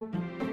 Música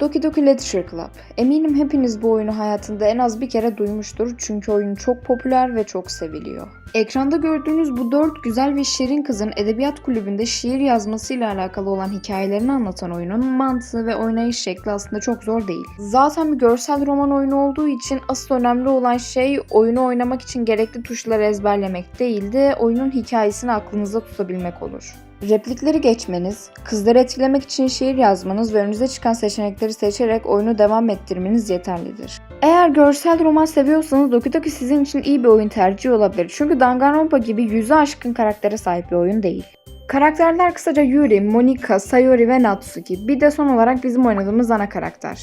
Doki Doki Literature Club. Eminim hepiniz bu oyunu hayatında en az bir kere duymuştur çünkü oyun çok popüler ve çok seviliyor. Ekranda gördüğünüz bu dört güzel ve şirin kızın edebiyat kulübünde şiir yazmasıyla alakalı olan hikayelerini anlatan oyunun mantığı ve oynayış şekli aslında çok zor değil. Zaten bir görsel roman oyunu olduğu için asıl önemli olan şey oyunu oynamak için gerekli tuşları ezberlemek değil de oyunun hikayesini aklınızda tutabilmek olur. Replikleri geçmeniz, kızları etkilemek için şiir yazmanız ve önünüze çıkan seçenekleri seçerek oyunu devam ettirmeniz yeterlidir. Eğer görsel roman seviyorsanız Doki Doki sizin için iyi bir oyun tercihi olabilir. Çünkü Danganronpa gibi yüzü aşkın karaktere sahip bir oyun değil. Karakterler kısaca Yuri, Monika, Sayori ve Natsuki. Bir de son olarak bizim oynadığımız ana karakter.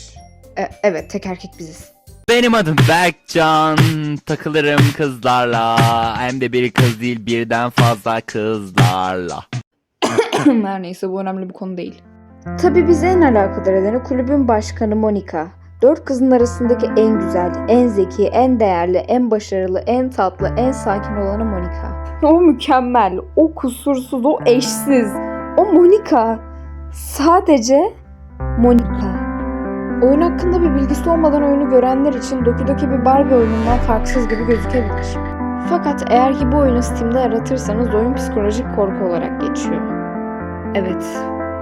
E, evet, tek erkek biziz. Benim adım Berkcan. Takılırım kızlarla. Hem de bir kız değil birden fazla kızlarla. Her neyse bu önemli bir konu değil. Tabi bizi en alakadar edeni kulübün başkanı Monika. Dört kızın arasındaki en güzel, en zeki, en değerli, en başarılı, en tatlı, en sakin olanı Monika. O mükemmel, o kusursuz, o eşsiz. O Monika. Sadece Monika. Oyun hakkında bir bilgisi olmadan oyunu görenler için Doki Doki bir Barbie oyunundan farksız gibi gözükebilir. Fakat eğer ki bu oyunu Steam'de aratırsanız oyun psikolojik korku olarak geçiyor. Evet,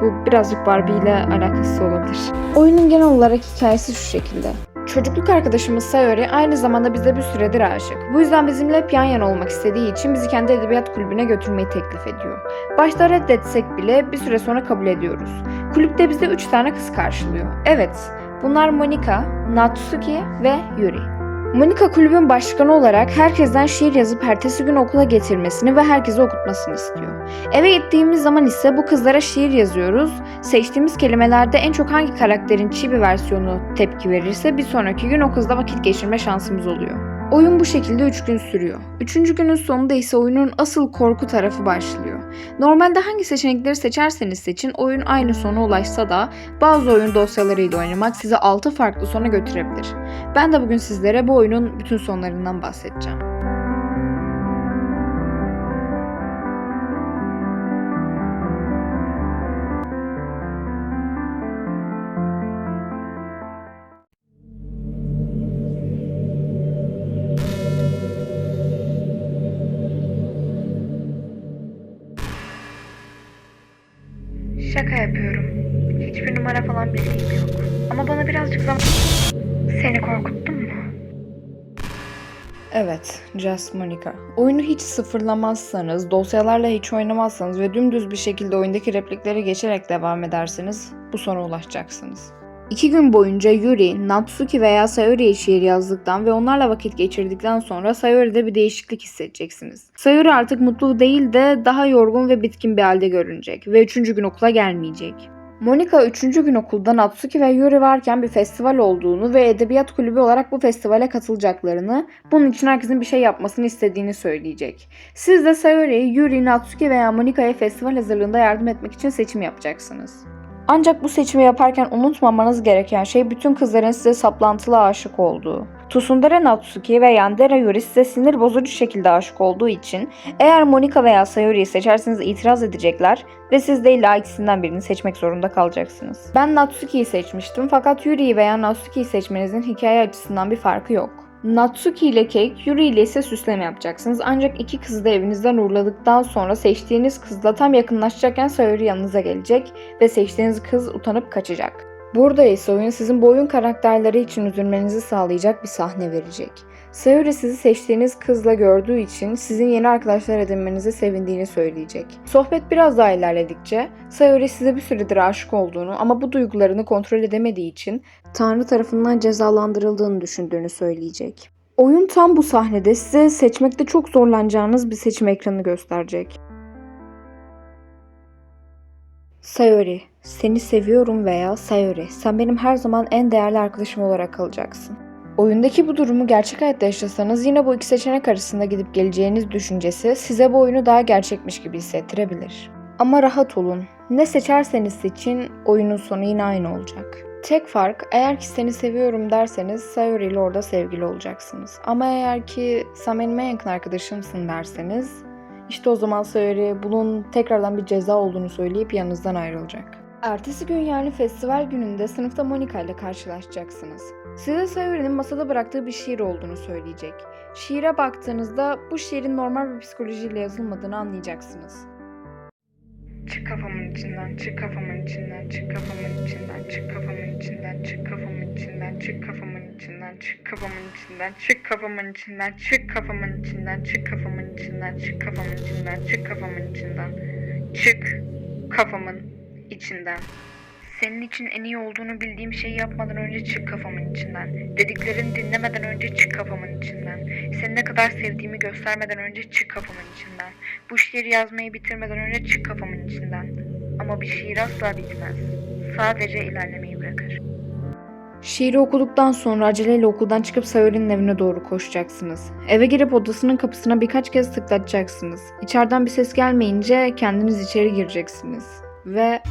bu birazcık Barbie ile alakası olabilir. Oyunun genel olarak hikayesi şu şekilde. Çocukluk arkadaşımız Sayori aynı zamanda bize bir süredir aşık. Bu yüzden bizimle hep yan yana olmak istediği için bizi kendi edebiyat kulübüne götürmeyi teklif ediyor. Başta reddetsek bile bir süre sonra kabul ediyoruz. Kulüpte bize 3 tane kız karşılıyor. Evet, bunlar Monika, Natsuki ve Yuri. Monika kulübün başkanı olarak herkesten şiir yazıp ertesi gün okula getirmesini ve herkese okutmasını istiyor. Eve gittiğimiz zaman ise bu kızlara şiir yazıyoruz. Seçtiğimiz kelimelerde en çok hangi karakterin çibi versiyonu tepki verirse bir sonraki gün o kızla vakit geçirme şansımız oluyor. Oyun bu şekilde 3 gün sürüyor. 3. günün sonunda ise oyunun asıl korku tarafı başlıyor. Normalde hangi seçenekleri seçerseniz seçin oyun aynı sona ulaşsa da bazı oyun dosyalarıyla oynamak sizi 6 farklı sona götürebilir. Ben de bugün sizlere bu oyunun bütün sonlarından bahsedeceğim. Evet, Just Monica. Oyunu hiç sıfırlamazsanız, dosyalarla hiç oynamazsanız ve dümdüz bir şekilde oyundaki replikleri geçerek devam ederseniz bu sona ulaşacaksınız. İki gün boyunca Yuri, Natsuki veya Sayori'ye şiir yazdıktan ve onlarla vakit geçirdikten sonra Sayori'de bir değişiklik hissedeceksiniz. Sayori artık mutlu değil de daha yorgun ve bitkin bir halde görünecek ve üçüncü gün okula gelmeyecek. Monika 3. gün okulda Natsuki ve Yuri varken bir festival olduğunu ve edebiyat kulübü olarak bu festivale katılacaklarını, bunun için herkesin bir şey yapmasını istediğini söyleyecek. Siz de Sayori'ye Yuri, Natsuki veya Monika'ya festival hazırlığında yardım etmek için seçim yapacaksınız. Ancak bu seçimi yaparken unutmamanız gereken şey bütün kızların size saplantılı aşık olduğu. Tsundere Natsuki ve Yandere Yuri size sinir bozucu şekilde aşık olduğu için eğer Monika veya Sayori'yi seçerseniz itiraz edecekler ve siz de illa ikisinden birini seçmek zorunda kalacaksınız. Ben Natsuki'yi seçmiştim fakat Yuri'yi veya Natsuki'yi seçmenizin hikaye açısından bir farkı yok. Natsuki ile kek, Yuri ile ise süsleme yapacaksınız. Ancak iki kızı da evinizden uğurladıktan sonra seçtiğiniz kızla tam yakınlaşacakken Sayori yanınıza gelecek ve seçtiğiniz kız utanıp kaçacak. Burada ise oyun sizin bu oyun karakterleri için üzülmenizi sağlayacak bir sahne verecek. Sayori sizi seçtiğiniz kızla gördüğü için sizin yeni arkadaşlar edinmenize sevindiğini söyleyecek. Sohbet biraz daha ilerledikçe Sayori size bir süredir aşık olduğunu ama bu duygularını kontrol edemediği için Tanrı tarafından cezalandırıldığını düşündüğünü söyleyecek. Oyun tam bu sahnede size seçmekte çok zorlanacağınız bir seçim ekranı gösterecek. Sayori, seni seviyorum veya Sayori, sen benim her zaman en değerli arkadaşım olarak kalacaksın. Oyundaki bu durumu gerçek hayatta yaşasanız yine bu iki seçenek arasında gidip geleceğiniz düşüncesi size bu oyunu daha gerçekmiş gibi hissettirebilir. Ama rahat olun. Ne seçerseniz seçin oyunun sonu yine aynı olacak. Tek fark eğer ki seni seviyorum derseniz Sayori ile orada sevgili olacaksınız. Ama eğer ki sen benim en yakın arkadaşımsın derseniz İşte o zaman Sayori bunun tekrardan bir ceza olduğunu söyleyip yanınızdan ayrılacak. Ertesi gün yani festival gününde sınıfta Monika ile karşılaşacaksınız. Size Sayori'nin masada bıraktığı bir şiir olduğunu söyleyecek. Şiire baktığınızda bu şiirin normal bir psikolojiyle yazılmadığını anlayacaksınız. Çık kafamın içinden, çık kafamın içinden, çık kafamın içinden, çık kafamın içinden, çık kafamın içinden, çık kafamın içinden, çık kafamın içinden, çık kafamın içinden, çık kafamın içinden, çık kafamın içinden, çık kafamın içinden, çık kafamın içinden, çık kafamın içinden. Senin için en iyi olduğunu bildiğim şeyi yapmadan önce çık kafamın içinden. Dediklerini dinlemeden önce çık kafamın içinden. Seni ne kadar sevdiğimi göstermeden önce çık kafamın içinden. Bu şiiri yazmayı bitirmeden önce çık kafamın içinden. Ama bir şiir asla bitmez. Sadece ilerlemeyi. Şiiri okuduktan sonra aceleyle okuldan çıkıp Sayori'nin evine doğru koşacaksınız. Eve girip odasının kapısına birkaç kez tıklatacaksınız. İçeriden bir ses gelmeyince kendiniz içeri gireceksiniz. Ve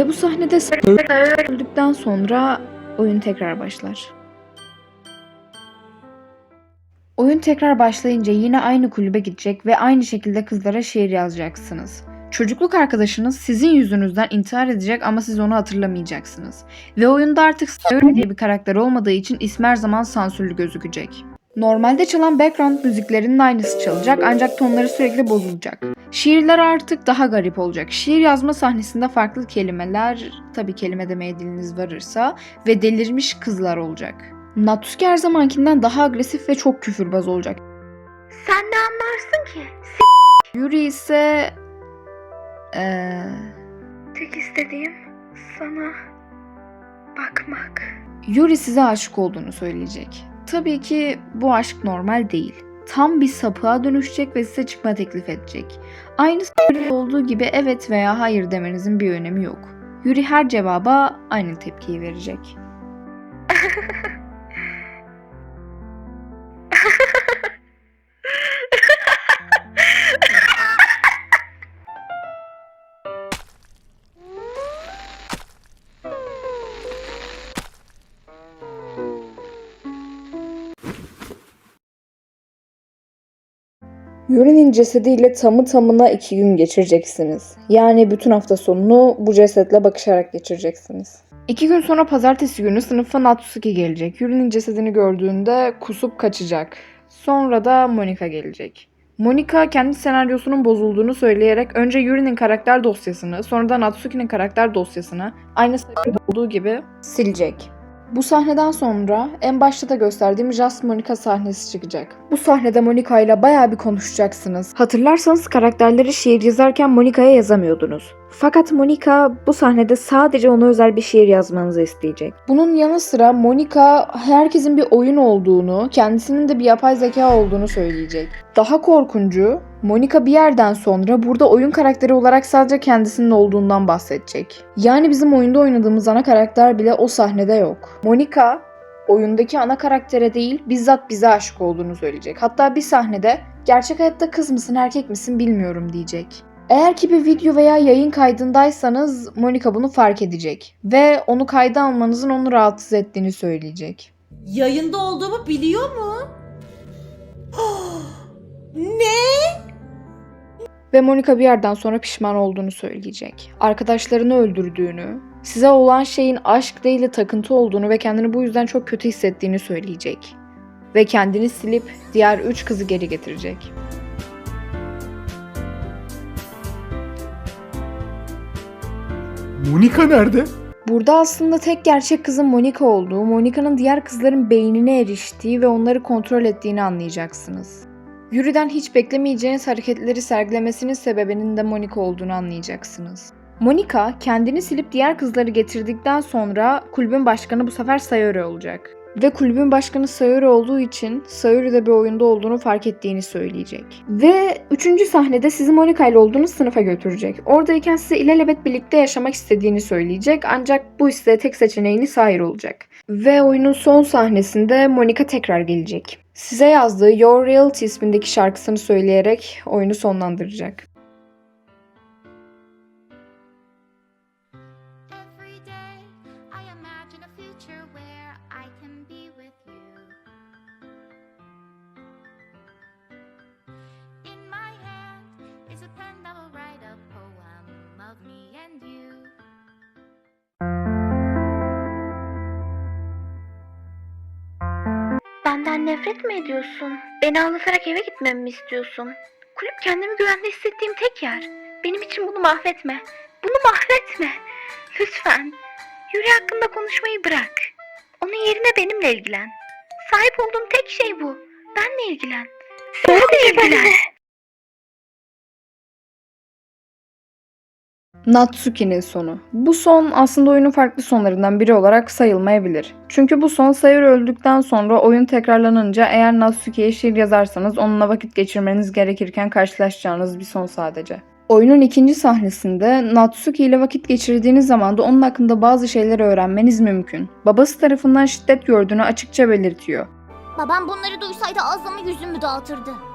Ve bu sahnede öldükten sonra oyun tekrar başlar. Oyun tekrar başlayınca yine aynı kulübe gidecek ve aynı şekilde kızlara şiir yazacaksınız. Çocukluk arkadaşınız sizin yüzünüzden intihar edecek ama siz onu hatırlamayacaksınız. Ve oyunda artık Sayori diye bir karakter olmadığı için ismi her zaman sansürlü gözükecek. Normalde çalan background müziklerinin aynısı çalacak ancak tonları sürekli bozulacak. Şiirler artık daha garip olacak. Şiir yazma sahnesinde farklı kelimeler, tabii kelime demeye diliniz varırsa ve delirmiş kızlar olacak. Natsuki her zamankinden daha agresif ve çok küfürbaz olacak. Sen ne anlarsın ki? Yuri ise... Eee... Tek istediğim sana bakmak. Yuri size aşık olduğunu söyleyecek. Tabii ki bu aşk normal değil. Tam bir sapığa dönüşecek ve size çıkma teklif edecek. Aynı olduğu gibi evet veya hayır demenizin bir önemi yok. Yuri her cevaba aynı tepkiyi verecek. Yuri'nin cesediyle tamı tamına iki gün geçireceksiniz. Yani bütün hafta sonunu bu cesetle bakışarak geçireceksiniz. İki gün sonra pazartesi günü sınıfa Natsuki gelecek. Yuri'nin cesedini gördüğünde kusup kaçacak. Sonra da Monika gelecek. Monika kendi senaryosunun bozulduğunu söyleyerek önce Yuri'nin karakter dosyasını sonra da Natsuki'nin karakter dosyasını aynı sayıda olduğu gibi silecek. Bu sahneden sonra en başta da gösterdiğim Just Monica sahnesi çıkacak. Bu sahnede Monica ile bayağı bir konuşacaksınız. Hatırlarsanız karakterleri şiir yazarken Monica'ya yazamıyordunuz. Fakat Monica bu sahnede sadece ona özel bir şiir yazmanızı isteyecek. Bunun yanı sıra Monica herkesin bir oyun olduğunu, kendisinin de bir yapay zeka olduğunu söyleyecek. Daha korkuncu, Monica bir yerden sonra burada oyun karakteri olarak sadece kendisinin olduğundan bahsedecek. Yani bizim oyunda oynadığımız ana karakter bile o sahnede yok. Monica oyundaki ana karaktere değil bizzat bize aşık olduğunu söyleyecek. Hatta bir sahnede gerçek hayatta kız mısın erkek misin bilmiyorum diyecek. Eğer ki bir video veya yayın kaydındaysanız Monica bunu fark edecek ve onu kayda almanızın onu rahatsız ettiğini söyleyecek. Yayında olduğumu biliyor mu? ne? Ve Monica bir yerden sonra pişman olduğunu söyleyecek. Arkadaşlarını öldürdüğünü, size olan şeyin aşk değil de takıntı olduğunu ve kendini bu yüzden çok kötü hissettiğini söyleyecek. Ve kendini silip diğer üç kızı geri getirecek. Monika nerede? Burada aslında tek gerçek kızın Monica olduğu, Monica'nın diğer kızların beynine eriştiği ve onları kontrol ettiğini anlayacaksınız. Yuri'den hiç beklemeyeceğiniz hareketleri sergilemesinin sebebinin de Monica olduğunu anlayacaksınız. Monica kendini silip diğer kızları getirdikten sonra kulübün başkanı bu sefer Sayori olacak. Ve kulübün başkanı Sayuri olduğu için Sayuri de bir oyunda olduğunu fark ettiğini söyleyecek. Ve üçüncü sahnede sizi Monika ile olduğunuz sınıfa götürecek. Oradayken size ilelebet birlikte yaşamak istediğini söyleyecek ancak bu isteğe tek seçeneğiniz hayır olacak. Ve oyunun son sahnesinde Monika tekrar gelecek. Size yazdığı Your Reality ismindeki şarkısını söyleyerek oyunu sonlandıracak. Benden nefret mi ediyorsun? Beni ağlatarak eve gitmemi mi istiyorsun? Kulüp kendimi güvende hissettiğim tek yer. Benim için bunu mahvetme. Bunu mahvetme. Lütfen. Yuri hakkında konuşmayı bırak. Onun yerine benimle ilgilen. Sahip olduğum tek şey bu. Benle ilgilen. Benle ilgilen. Natsuki'nin sonu. Bu son aslında oyunun farklı sonlarından biri olarak sayılmayabilir. Çünkü bu son Sayuri öldükten sonra oyun tekrarlanınca eğer Natsuki'ye şiir yazarsanız onunla vakit geçirmeniz gerekirken karşılaşacağınız bir son sadece. Oyunun ikinci sahnesinde Natsuki ile vakit geçirdiğiniz zaman da onun hakkında bazı şeyleri öğrenmeniz mümkün. Babası tarafından şiddet gördüğünü açıkça belirtiyor. Babam bunları duysaydı ağzımı yüzümü dağıtırdı.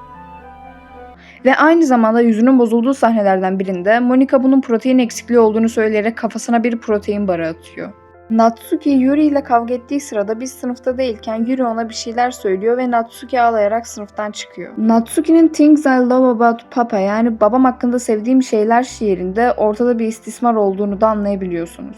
Ve aynı zamanda yüzünün bozulduğu sahnelerden birinde Monika bunun protein eksikliği olduğunu söyleyerek kafasına bir protein barı atıyor. Natsuki Yuri ile kavga ettiği sırada biz sınıfta değilken Yuri ona bir şeyler söylüyor ve Natsuki ağlayarak sınıftan çıkıyor. Natsuki'nin Things I Love About Papa yani babam hakkında sevdiğim şeyler şiirinde ortada bir istismar olduğunu da anlayabiliyorsunuz.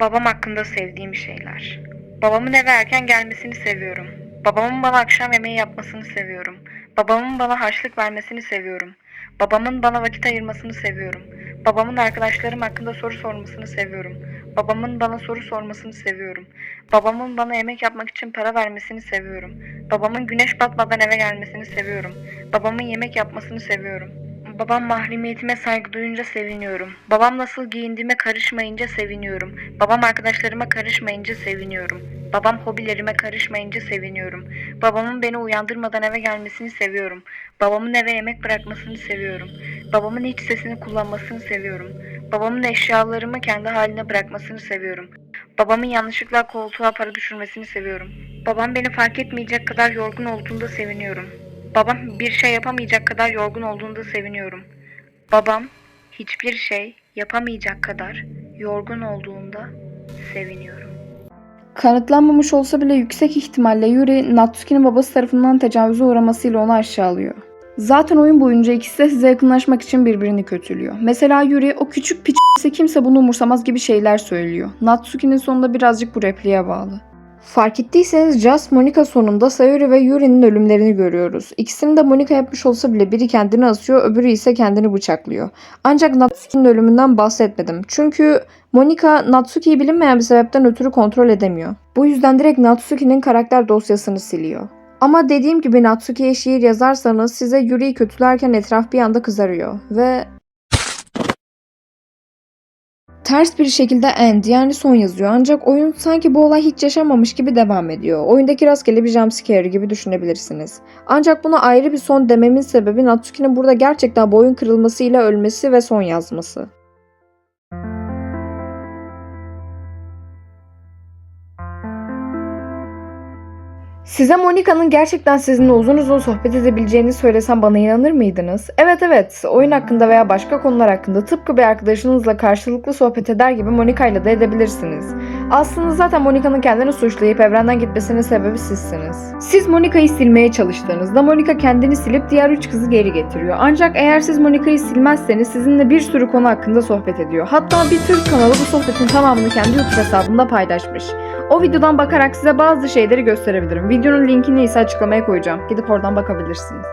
Babam hakkında sevdiğim şeyler. Babamın eve erken gelmesini seviyorum. Babamın bana akşam yemeği yapmasını seviyorum. Babamın bana harçlık vermesini seviyorum. Babamın bana vakit ayırmasını seviyorum. Babamın arkadaşlarım hakkında soru sormasını seviyorum. Babamın bana soru sormasını seviyorum. Babamın bana yemek yapmak için para vermesini seviyorum. Babamın güneş batmadan eve gelmesini seviyorum. Babamın yemek yapmasını seviyorum. Babam mahremiyetime saygı duyunca seviniyorum. Babam nasıl giyindiğime karışmayınca seviniyorum. Babam arkadaşlarıma karışmayınca seviniyorum. Babam hobilerime karışmayınca seviniyorum. Babamın beni uyandırmadan eve gelmesini seviyorum. Babamın eve yemek bırakmasını seviyorum. Babamın hiç sesini kullanmasını seviyorum. Babamın eşyalarımı kendi haline bırakmasını seviyorum. Babamın yanlışlıkla koltuğa para düşürmesini seviyorum. Babam beni fark etmeyecek kadar yorgun olduğunda seviniyorum. Babam bir şey yapamayacak kadar yorgun olduğunda seviniyorum. Babam hiçbir şey yapamayacak kadar yorgun olduğunda seviniyorum. Kanıtlanmamış olsa bile yüksek ihtimalle Yuri, Natsuki'nin babası tarafından tecavüze uğramasıyla onu aşağılıyor. Zaten oyun boyunca ikisi de size yakınlaşmak için birbirini kötülüyor. Mesela Yuri o küçük piç kimse bunu umursamaz gibi şeyler söylüyor. Natsuki'nin sonunda birazcık bu repliğe bağlı. Fark ettiyseniz Just Monica sonunda Sayori ve Yuri'nin ölümlerini görüyoruz. İkisini de Monica yapmış olsa bile biri kendini asıyor, öbürü ise kendini bıçaklıyor. Ancak Natsuki'nin ölümünden bahsetmedim. Çünkü Monica Natsuki'yi bilinmeyen bir sebepten ötürü kontrol edemiyor. Bu yüzden direkt Natsuki'nin karakter dosyasını siliyor. Ama dediğim gibi Natsuki'ye şiir yazarsanız size Yuri'yi kötülerken etraf bir anda kızarıyor ve ters bir şekilde end yani son yazıyor. Ancak oyun sanki bu olay hiç yaşanmamış gibi devam ediyor. Oyundaki rastgele bir jumpscare gibi düşünebilirsiniz. Ancak buna ayrı bir son dememin sebebi Natsuki'nin burada gerçekten boyun kırılmasıyla ölmesi ve son yazması. Size Monica'nın gerçekten sizinle uzun uzun sohbet edebileceğini söylesem bana inanır mıydınız? Evet evet, oyun hakkında veya başka konular hakkında tıpkı bir arkadaşınızla karşılıklı sohbet eder gibi Monica ile de edebilirsiniz. Aslında zaten Monica'nın kendini suçlayıp evrenden gitmesinin sebebi sizsiniz. Siz Monica'yı silmeye çalıştığınızda Monica kendini silip diğer üç kızı geri getiriyor. Ancak eğer siz Monica'yı silmezseniz sizinle bir sürü konu hakkında sohbet ediyor. Hatta bir Türk kanalı bu sohbetin tamamını kendi YouTube hesabında paylaşmış. O videodan bakarak size bazı şeyleri gösterebilirim. Videonun linkini ise açıklamaya koyacağım. Gidip oradan bakabilirsiniz.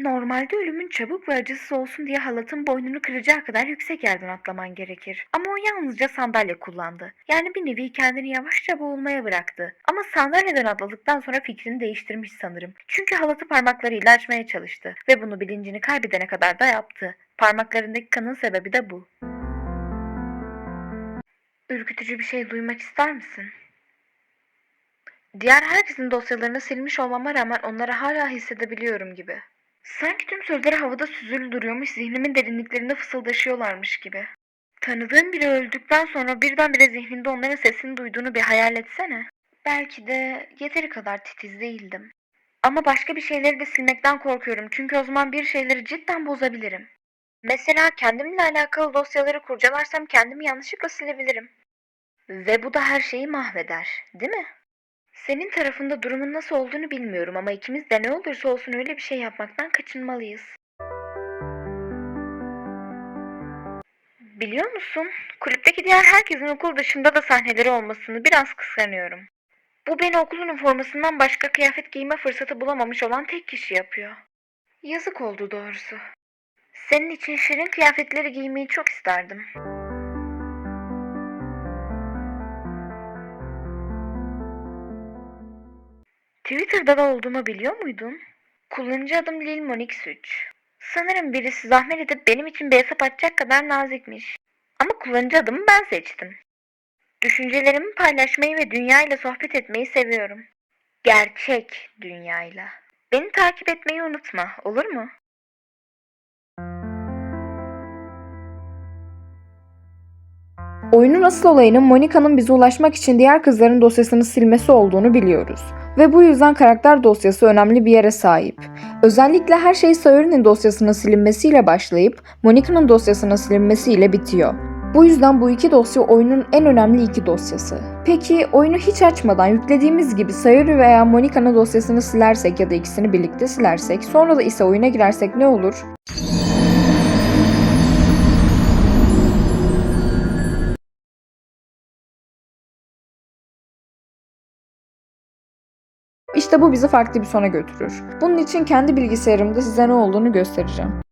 Normalde ölümün çabuk ve acısız olsun diye halatın boynunu kıracağı kadar yüksek yerden atlaman gerekir. Ama o yalnızca sandalye kullandı. Yani bir nevi kendini yavaşça boğulmaya bıraktı. Ama sandalyeden atladıktan sonra fikrini değiştirmiş sanırım. Çünkü halatı parmaklarıyla açmaya çalıştı. Ve bunu bilincini kaybedene kadar da yaptı. Parmaklarındaki kanın sebebi de bu. Ürkütücü bir şey duymak ister misin? Diğer herkesin dosyalarını silmiş olmama rağmen onları hala hissedebiliyorum gibi. Sanki tüm sözleri havada süzülü duruyormuş, zihnimin derinliklerinde fısıldaşıyorlarmış gibi. Tanıdığın biri öldükten sonra birdenbire zihninde onların sesini duyduğunu bir hayal etsene. Belki de yeteri kadar titiz değildim. Ama başka bir şeyleri de silmekten korkuyorum çünkü o zaman bir şeyleri cidden bozabilirim. Mesela kendimle alakalı dosyaları kurcalarsam kendimi yanlışlıkla silebilirim. Ve bu da her şeyi mahveder, değil mi? Senin tarafında durumun nasıl olduğunu bilmiyorum ama ikimiz de ne olursa olsun öyle bir şey yapmaktan kaçınmalıyız. Biliyor musun? Kulüpteki diğer herkesin okul dışında da sahneleri olmasını biraz kıskanıyorum. Bu beni okulun üniformasından başka kıyafet giyme fırsatı bulamamış olan tek kişi yapıyor. Yazık oldu doğrusu. Senin için şirin kıyafetleri giymeyi çok isterdim. Twitter'da da olduğumu biliyor muydun? Kullanıcı adım Lil Monix 3. Sanırım birisi zahmet edip benim için bir hesap açacak kadar nazikmiş. Ama kullanıcı adımı ben seçtim. Düşüncelerimi paylaşmayı ve dünyayla sohbet etmeyi seviyorum. Gerçek dünyayla. Beni takip etmeyi unutma, olur mu? Oyunun asıl olayının Monica'nın bize ulaşmak için diğer kızların dosyasını silmesi olduğunu biliyoruz. Ve bu yüzden karakter dosyası önemli bir yere sahip. Özellikle her şey Sayori'nin dosyasının silinmesiyle başlayıp Monica'nın dosyasının silinmesiyle bitiyor. Bu yüzden bu iki dosya oyunun en önemli iki dosyası. Peki oyunu hiç açmadan yüklediğimiz gibi Sayori veya Monica'nın dosyasını silersek ya da ikisini birlikte silersek sonra da ise oyuna girersek ne olur? İşte bu bizi farklı bir sona götürür. Bunun için kendi bilgisayarımda size ne olduğunu göstereceğim.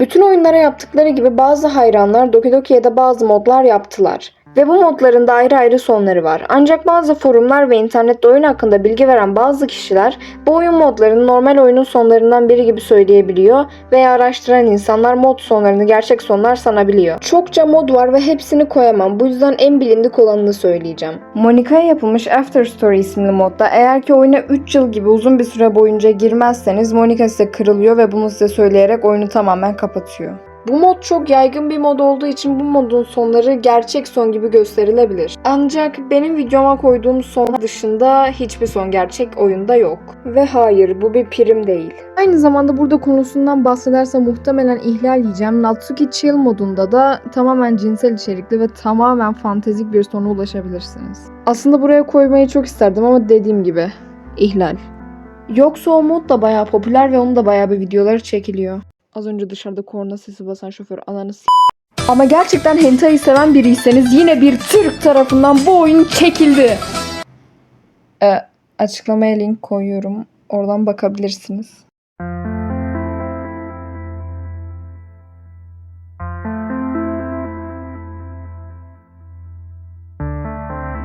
Bütün oyunlara yaptıkları gibi bazı hayranlar Doki Doki'ye de bazı modlar yaptılar. Ve bu modların da ayrı ayrı sonları var. Ancak bazı forumlar ve internette oyun hakkında bilgi veren bazı kişiler bu oyun modlarını normal oyunun sonlarından biri gibi söyleyebiliyor veya araştıran insanlar mod sonlarını gerçek sonlar sanabiliyor. Çokça mod var ve hepsini koyamam. Bu yüzden en bilindik olanını söyleyeceğim. Monica'ya yapılmış After Story isimli modda eğer ki oyuna 3 yıl gibi uzun bir süre boyunca girmezseniz Monica size kırılıyor ve bunu size söyleyerek oyunu tamamen kapatıyor. Bu mod çok yaygın bir mod olduğu için bu modun sonları gerçek son gibi gösterilebilir. Ancak benim videoma koyduğum son dışında hiçbir son gerçek oyunda yok. Ve hayır bu bir prim değil. Aynı zamanda burada konusundan bahsedersem muhtemelen ihlal yiyeceğim. Natsuki Chill modunda da tamamen cinsel içerikli ve tamamen fantezik bir sona ulaşabilirsiniz. Aslında buraya koymayı çok isterdim ama dediğim gibi ihlal. Yoksa o mod da bayağı popüler ve onun da bayağı bir videoları çekiliyor. Az önce dışarıda korna sesi basan şoför ananı s- Ama gerçekten hentai'yi seven biriyseniz yine bir Türk tarafından bu oyun çekildi. Ee, açıklamaya link koyuyorum. Oradan bakabilirsiniz.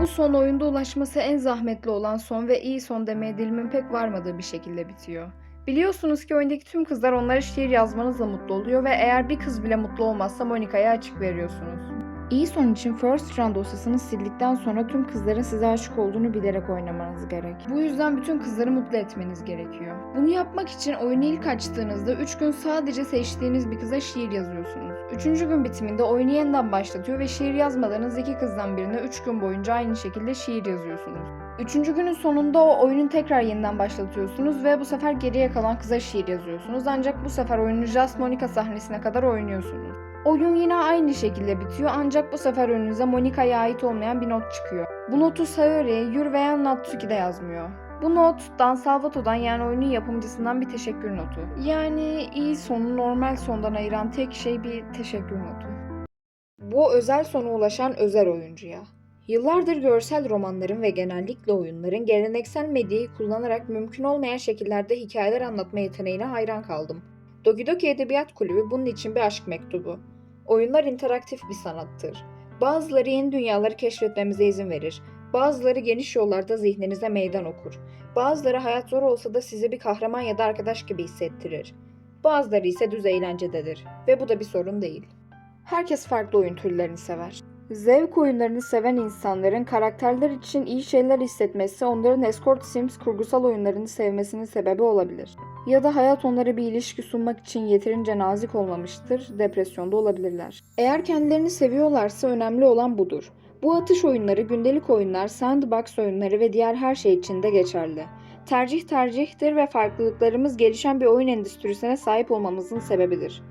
Bu son oyunda ulaşması en zahmetli olan son ve iyi son demeye dilimin pek varmadığı bir şekilde bitiyor. Biliyorsunuz ki oyundaki tüm kızlar onlara şiir yazmanızla mutlu oluyor ve eğer bir kız bile mutlu olmazsa Monica'ya açık veriyorsunuz. İyi son için First Round dosyasını sildikten sonra tüm kızların size aşık olduğunu bilerek oynamanız gerek. Bu yüzden bütün kızları mutlu etmeniz gerekiyor. Bunu yapmak için oyunu ilk açtığınızda 3 gün sadece seçtiğiniz bir kıza şiir yazıyorsunuz. 3. gün bitiminde oyunu yeniden başlatıyor ve şiir yazmadığınız iki kızdan birine 3 gün boyunca aynı şekilde şiir yazıyorsunuz. Üçüncü günün sonunda o oyunu tekrar yeniden başlatıyorsunuz ve bu sefer geriye kalan kıza şiir yazıyorsunuz. Ancak bu sefer oyunu Just Monica sahnesine kadar oynuyorsunuz. Oyun yine aynı şekilde bitiyor ancak bu sefer önünüze Monica'ya ait olmayan bir not çıkıyor. Bu notu Sayori, Yur veya Natsuki de yazmıyor. Bu not Dan Salvato'dan yani oyunun yapımcısından bir teşekkür notu. Yani iyi sonu normal sondan ayıran tek şey bir teşekkür notu. Bu özel sona ulaşan özel oyuncuya. Yıllardır görsel romanların ve genellikle oyunların geleneksel medyayı kullanarak mümkün olmayan şekillerde hikayeler anlatma yeteneğine hayran kaldım. Dokidoki Edebiyat Kulübü bunun için bir aşk mektubu. Oyunlar interaktif bir sanattır. Bazıları yeni dünyaları keşfetmemize izin verir. Bazıları geniş yollarda zihninize meydan okur. Bazıları hayat zor olsa da sizi bir kahraman ya da arkadaş gibi hissettirir. Bazıları ise düz eğlencededir ve bu da bir sorun değil. Herkes farklı oyun türlerini sever. Zevk oyunlarını seven insanların karakterler için iyi şeyler hissetmesi onların Escort Sims kurgusal oyunlarını sevmesinin sebebi olabilir. Ya da hayat onlara bir ilişki sunmak için yeterince nazik olmamıştır, depresyonda olabilirler. Eğer kendilerini seviyorlarsa önemli olan budur. Bu atış oyunları, gündelik oyunlar, sandbox oyunları ve diğer her şey için de geçerli. Tercih tercihtir ve farklılıklarımız gelişen bir oyun endüstrisine sahip olmamızın sebebidir.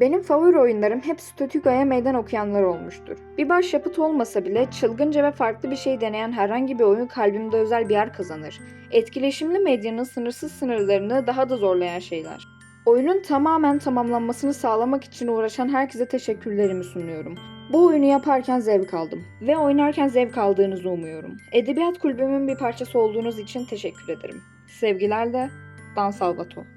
Benim favori oyunlarım hep Statuga'ya meydan okuyanlar olmuştur. Bir başyapıt olmasa bile çılgınca ve farklı bir şey deneyen herhangi bir oyun kalbimde özel bir yer kazanır. Etkileşimli medyanın sınırsız sınırlarını daha da zorlayan şeyler. Oyunun tamamen tamamlanmasını sağlamak için uğraşan herkese teşekkürlerimi sunuyorum. Bu oyunu yaparken zevk aldım ve oynarken zevk aldığınızı umuyorum. Edebiyat kulübümün bir parçası olduğunuz için teşekkür ederim. Sevgilerle Dan Salvato.